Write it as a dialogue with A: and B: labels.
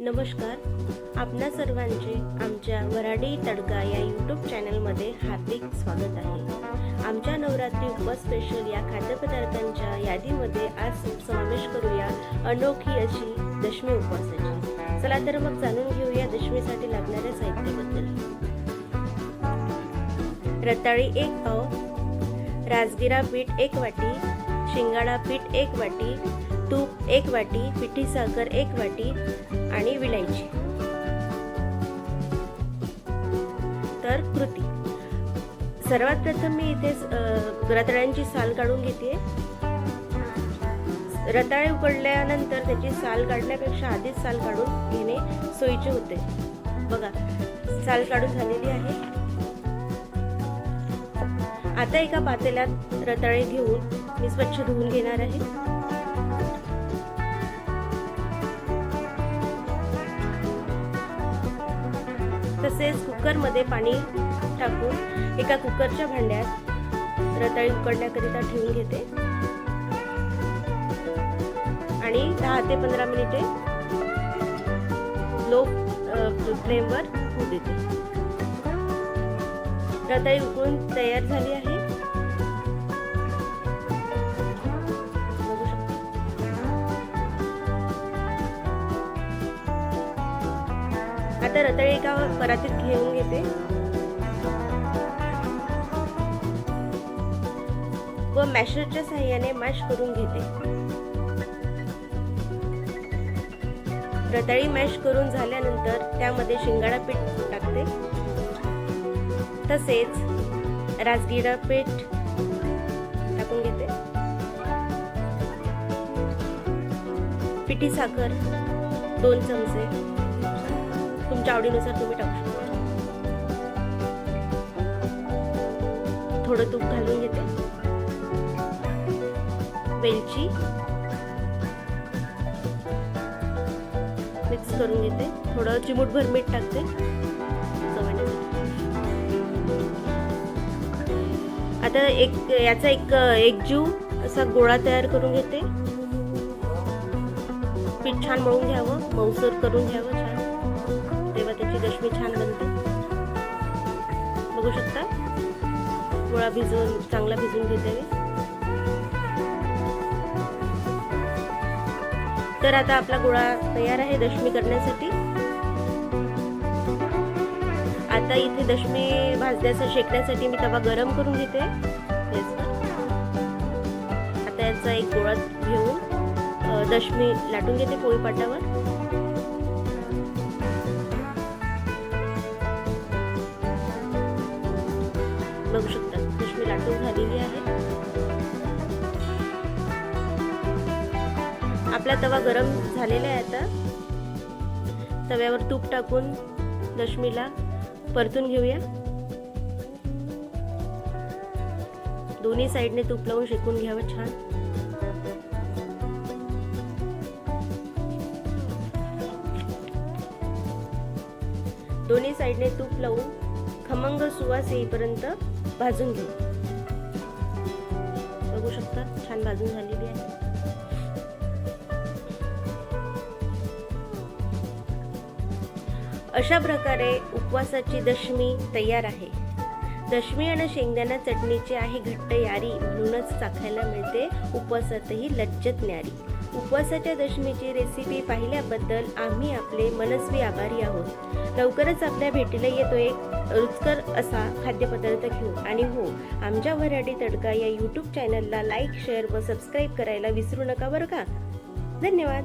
A: नमस्कार. आपणा सर्वांचे आमच्या वराडी तडका या यूट्यूब चॅनलमध्ये हार्दिक स्वागत आहे. आमच्या नवरात्री उपवास स्पेशल या खाद्यपदार्थांच्या यादीमध्ये आज समावेश करूया अनोखी अशी दशमी उपवासाची. चला तर मग जाणून घेऊया दशमीसाठी लागणाऱ्या साहित्याबद्दल. रताळी एक पाव राजगिरा पीठ एक वाटी शिंगाडा पीठ एक वाटी तूप एक वाटी पिठी साखर एक वाटी आणि विलायची. तर कृती. सर्वात प्रथम मी इथे रताळ्यांची साल काढून घेते रताळे उकडल्यानंतर त्याची साल काढण्यापेक्षा आधीच साल काढून घेणे सोयीचे होते. बघा साल काढून झालेली आहे. आता एका पातेल्यात रताळे घेऊन मी स्वच्छ धुवून घेणार आहे. तसेच कुकरमध्ये पाणी टाकून एका कुकरच्या भांड्यात रताळी उकडण्याकरिता ठेवून घेते. आणि दहा ते पंधरा मिनिटे लो फ्लेमवर होऊ देते. रताळी उकळून तयार झाली आहे. आता रताळी एका परातीत घेऊन घेते. व मॅशरच्या साह्याने मॅश करून घेते. रताळी मॅश करून झाल्यानंतर त्यामध्ये शिंगाडा पीठ टाकते. तसेच राजगिरा पीठ टाकून घेते. पिठी साखर दोन चमचे. तुमच्या आवडीनुसार तुम्ही टाकू शकता. थोडं तूप घालून घेते. वेलची. मिक्स करून घेते. थोडं चिमूटभर मीठ टाकते. आता एक याचा एक एकजीव असा गोळा तयार करून घेते. पीठ छान मळून घ्यावं. मऊसर करून घ्यावं छान. तेव्हा दशमी छान बनते. बघू शकता? गोळा भिजवून चांगला भिजवून घेते मी. तर आता आपला गोळा तयार आहे दशमी करण्यासाठी. आता इथे दशमी भाजण्याचा शेकण्यासाठी मी तवा गरम करून घेते. आता याचा एक गोळा घेऊन दशमी लाटून घेते पोळीपाटावर बघू शकता. दशमी लाटून झालेली आहे. आपला तवा गरम झालेला आहे आता. तव्यावर तूप टाकून दशमीला परतून घेऊया. दोन्ही साईडने तूप लावून शेकून घ्यावं छान. दोन्ही साईडने तूप लावून खमंग सुवास येईपर्यंत भाजून घेऊ. बघू शकता छान भाजून झालेली आहे. अशा प्रकारे उपवासाची दशमी तयार आहे. दशमी आणि शेंगदाणा चटणीची आहे घट्ट यारी म्हणूनच चाखायला मिळते उपवासातही लज्जत न्यारी. उपवासाच्या दशमीची रेसिपी पाहिल्याबद्दल आम्ही आपले मनस्वी आभारी आहोत. लवकरच आपल्या भेटीला येतो एक रुचकर असा खाद्यपदार्थ घेऊन. आणि हो आमच्या वराडी तडका या यूट्यूब चॅनलला लाईक शेअर व सबस्क्राईब करायला विसरू नका बरं का? धन्यवाद.